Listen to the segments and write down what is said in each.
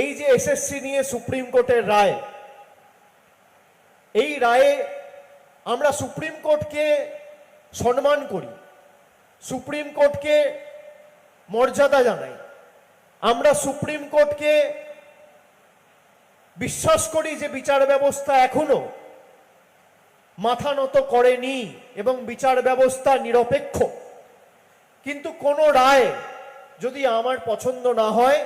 এই যে এসএসসি নিয়ে সুপ্রিম কোর্টের রায়, এই রায়ে আমরা সুপ্রিম কোর্টকে সম্মান করি সুপ্রিম কোর্টকে মর্যাদা জানাই, আমরা সুপ্রিম কোর্টকে বিশ্বাস করি যে বিচার ব্যবস্থা এখনও মাথা নত করেনি এবং বিচার ব্যবস্থা নিরপেক্ষ। কিন্তু কোনো রায় যদি আমার পছন্দ না হয়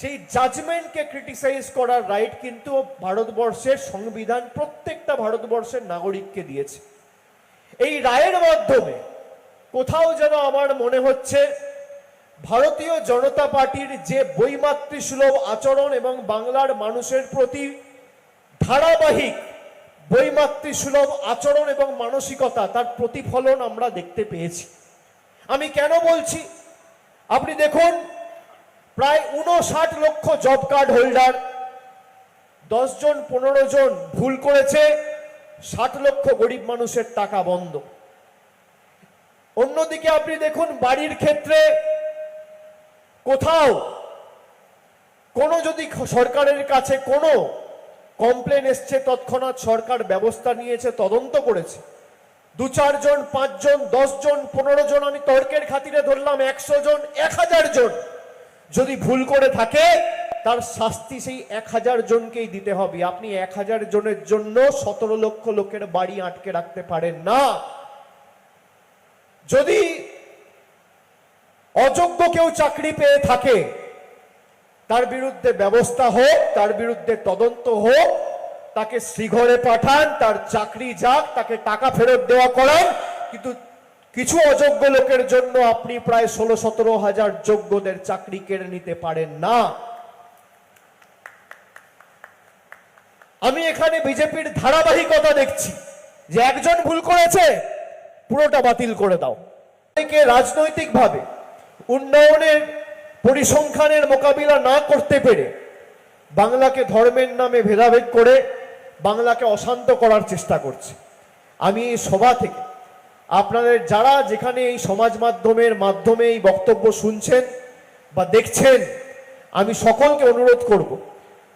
সেই জাজমেন্টকে ক্রিটিসাইজ করার রাইট কিন্তু ভারতবর্ষের সংবিধান প্রত্যেকটা ভারতবর্ষের নাগরিককে দিয়েছে। এই রায়ের মাধ্যমে কোথাও যেন আমার মনে হচ্ছে ভারতীয় জনতা পার্টির যে বৈমাতৃসুলভ আচরণ এবং বাংলার মানুষের প্রতি ধারাবাহিক বৈমাতৃসুলভ আচরণ এবং মানসিকতা, তার প্রতিফলন আমরা দেখতে পেয়েছি। আমি কেন বলছি? আপনি দেখুন প্রায় উনষাট লক্ষ জব কার্ড হোল্ডার দশ জন, পনেরো জন ভুল করেছে, ষাট লক্ষ গরিব মানুষের টাকা বন্ধ। অন্যদিকে আপনি দেখুন, বাড়ির ক্ষেত্রে কোথাও কোনো যদি সরকারের কাছে কোনো কমপ্লেন এসছে, তৎক্ষণাৎ সরকার ব্যবস্থা নিয়েছে, তদন্ত করেছে। দু চারজন পাঁচজন দশজন পনেরো জন, আমি তর্কের খাতিরে ধরলাম, একশো জন, এক হাজার জন। যদি ভুল করে থাকে, তার শাস্তি সেই এক হাজার জনকেই দিতে হবে। আপনি এক হাজার জনের জন্য সতেরো লক্ষ লোকের বাড়ি আটকে রাখতে পারেন না। যদি অযোগ্য কেউ চাকরি পেয়ে থাকে, তার বিরুদ্ধে ব্যবস্থা হোক, তার বিরুদ্ধে তদন্ত হোক, তাকে শ্রীঘরে পাঠান, তার চাকরি যাক, তাকে টাকা ফেরত দেওয়া করান, কিন্তু কিছু অযোগ্য লোকের জন্য আপনি প্রায় ষোলো সতেরো হাজার যোগ্যদের চাকরি কেড়ে নিতে পারেন না। আমি এখানে বিজেপির ধারাবাহিকতা দেখছি। যে একজন ভুল করেছে, পুরোটা বাতিল করে দাও। একে রাজনৈতিকভাবে উন্নয়নের, পরিসংখ্যানের মোকাবিলা না করতে পেরে বাংলাকে ধর্মের নামে ভেদাভেদ করে বাংলাকে অশান্ত করার চেষ্টা করছে। আমি সভা থেকে আপনাদের যারা যেখানে এই সমাজ মাধ্যমের মাধ্যমে এই বক্তব্য শুনছেন বা দেখছেন, আমি সকলকে অনুরোধ করব,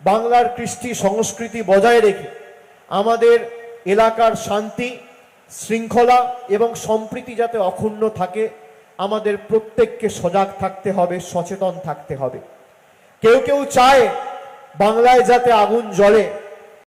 বাংলার কৃষ্টি সংস্কৃতি বজায় রেখে আমাদের এলাকার শান্তি, শৃঙ্খলা এবং সম্প্রীতি যাতে অক্ষুণ্ণ থাকে, আমাদের প্রত্যেককে সজাগ থাকতে হবে, সচেতন থাকতে হবে। কেউ কেউ চায় বাংলায় যাতে আগুন জ্বলে।